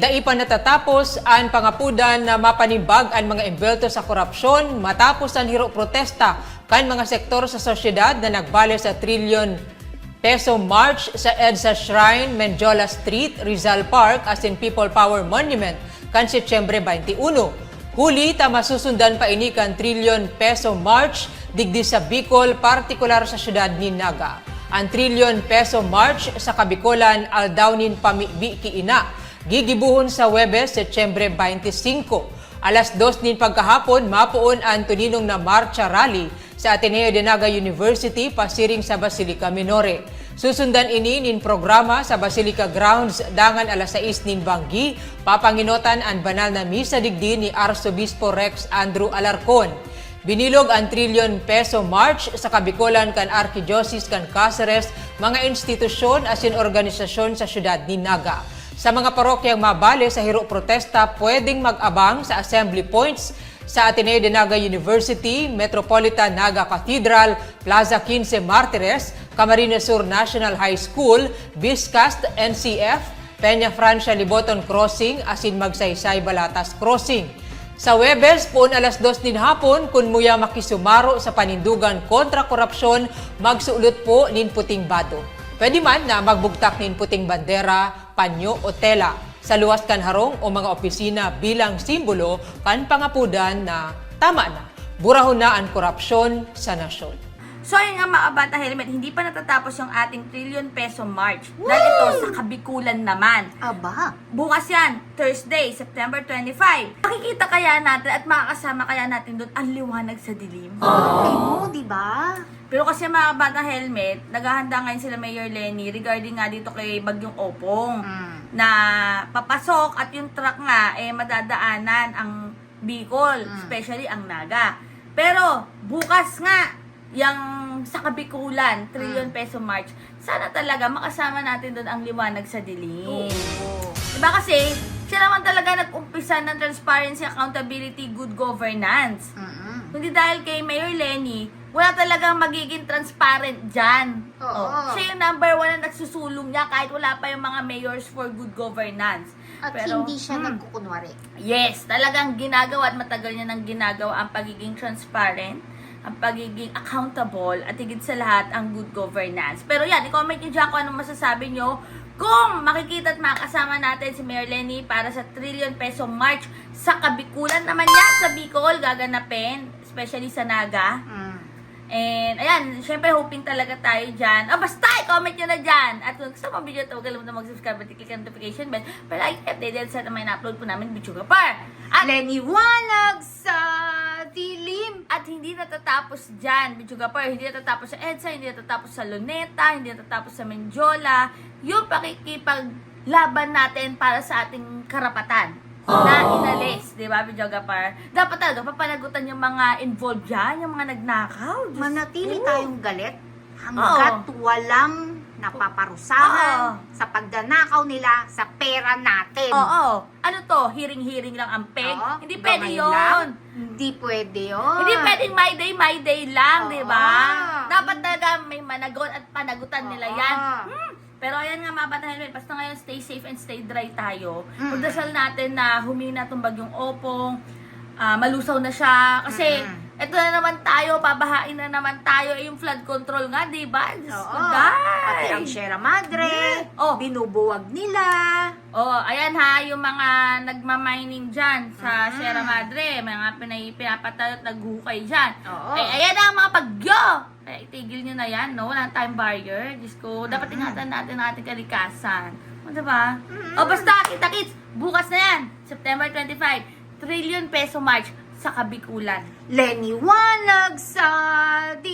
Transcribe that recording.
Daipan natatapos ang pangapudan na mapanibag ang mga imbelto sa korupsyon matapos ang hiro protesta kan mga sektor sa sosyedad na nagbale sa trilyon peso march sa EDSA Shrine, Menjola Street, Rizal Park as in People Power Monument kan Setyembre 21. Huli ta masusundan pa ini kan trilyon peso march digdi sa Bicol, partikular sa syudad ni Naga. Ang trilyon peso march sa Kabikolan aldawnin pamibi kiina gigibuhon sa Webes, Setyembre 25. Alas 2 nin pagkahapon, mapuon ang tuninong na marcha rally sa Ateneo de Naga University pasiring sa Basilica Minore. Susundan ini nin programa sa Basilica Grounds dangan alas 6 nin Banggi, papanginotan ang banal na misa digdi ni Arsobispo Rex Andrew Alarcon. Binilog ang trilyon peso march sa Kabikolan kan Archdiocese kan Cáceres, mga institusyon asin organisasyon sa syudad ni Naga. Sa mga parokyang mabale sa hiro protesta, pwedeng mag-abang sa assembly points sa Ateneo de Naga University, Metropolitan Naga Cathedral, Plaza 15 Martires, Camarines Sur National High School, Biscast, NCF, Peña Francia Liboton Crossing, asin Magsaysay Balatas Crossing. Sa Webes, puon alas 2 din hapon, kun muya makisumaro sa panindugan kontra korupsyon, magsuulot po nin puting bado. Pwede man na magbugtak nin puting bandera, panyo o tela sa luwas kan harong o mga opisina bilang simbolo kan pangapudan na tama na, burahon na ang korupsyon sa nasyon. So ayun nga mga bata helmet, hindi pa natatapos yung ating trillion peso march. Dahil ito sa Kabikulan naman. Aba, Bukas yan, Thursday, September 25. Makikita kaya natin at makakasama kaya natin doon ang liwanag sa dilim. oo, di ba? Pero kasi mga bata helmet, naghahanda ngayon sila Mayor Lenny regarding nga dito kay Bagyong Opong Mm. na papasok at yung truck nga eh madadaanan ang Bicol, Mm. especially ang Naga. Pero bukas nga yung sa Kabikulan, trillion peso march, sana talaga makasama natin doon ang liwanag sa dilim. Oo. Diba kasi, sila naman talaga nag-umpisa ng transparency, accountability, good governance. Mm-mm. Kundi dahil kay Mayor Lenny, wala talagang magiging transparent dyan. Oo. Oh, siya yung number one na nagsusulong niya kahit wala pa yung mga mayors for good governance. At Pero, hindi siya hmm, nagkukunwari. Yes, talagang ginagawa at matagal niya nang ginagawa ang pagiging transparent, ang pagiging accountable, at higit sa lahat, ang good governance. Pero yan, i-comment niyo dyan kung anong masasabi niyo kung makikita at makasama natin si Mayor Lenny para sa trillion peso march sa Kabikulan naman yan sa Bicol gaganapin, especially sa Naga. Mm. And, ayan, syempre, hoping talaga tayo dyan. Ah, basta, i-comment nyo na dyan. At kung gusto mo ang video ito, huwag kalimutan mag-subscribe at i-click ang notification bell para lagi updated sa naman na-upload po namin video par. At, Leniwanag sa dilim. at hindi natatapos dyan, par. Hindi natatapos sa EDSA, hindi natatapos sa Luneta, hindi natatapos sa Menjola. Yung pakikipaglaban natin para sa ating karapatan na inalis, di ba, video par? Dapat talaga, papanagutan yung mga involved dyan, yung mga nagnakaw. Diyos Manatili ko. tayong galit hanggat walang napaparusahan Oo. sa pagdanakaw nila sa pera natin. Oo. Ano to? Hiring-hiring lang ang peg? Oo, Hindi pwede gamay yun. lang. Hindi pwede yun. Hindi pwedeng my day, my day lang, Oo. di ba? Dapat talaga may managot at panagutan nila Oo. yan. Hmm. Pero ayan nga mga bata helmet, basta ngayon stay safe and stay dry tayo. Mm. Pagdasal natin na humina itong bagyong opong, ah, malusaw na siya. Kasi Mm. eto na naman tayo, pabahain na naman tayo. Eh, yung flood control nga, di ba? Oo. Pati ang Sierra Madre, Oh. binubuwag nila. Oh, ayan ha, yung mga nagmamining dyan sa Mhm. Sierra Madre, mga pinay, pinapatay at naghukay dyan. Oo. Eh, ayan na ang mga bagyo! Eh, itigil nyo na yan, no? Walang time barrier. Diyos ko, dapat Mhm. ingatan natin ang ating kalikasan. O, diba? Mhm. O, basta, kita-kits, bukas na yan, September 25, trillion peso march sa Kabikulan. Leniwanag sa dilim.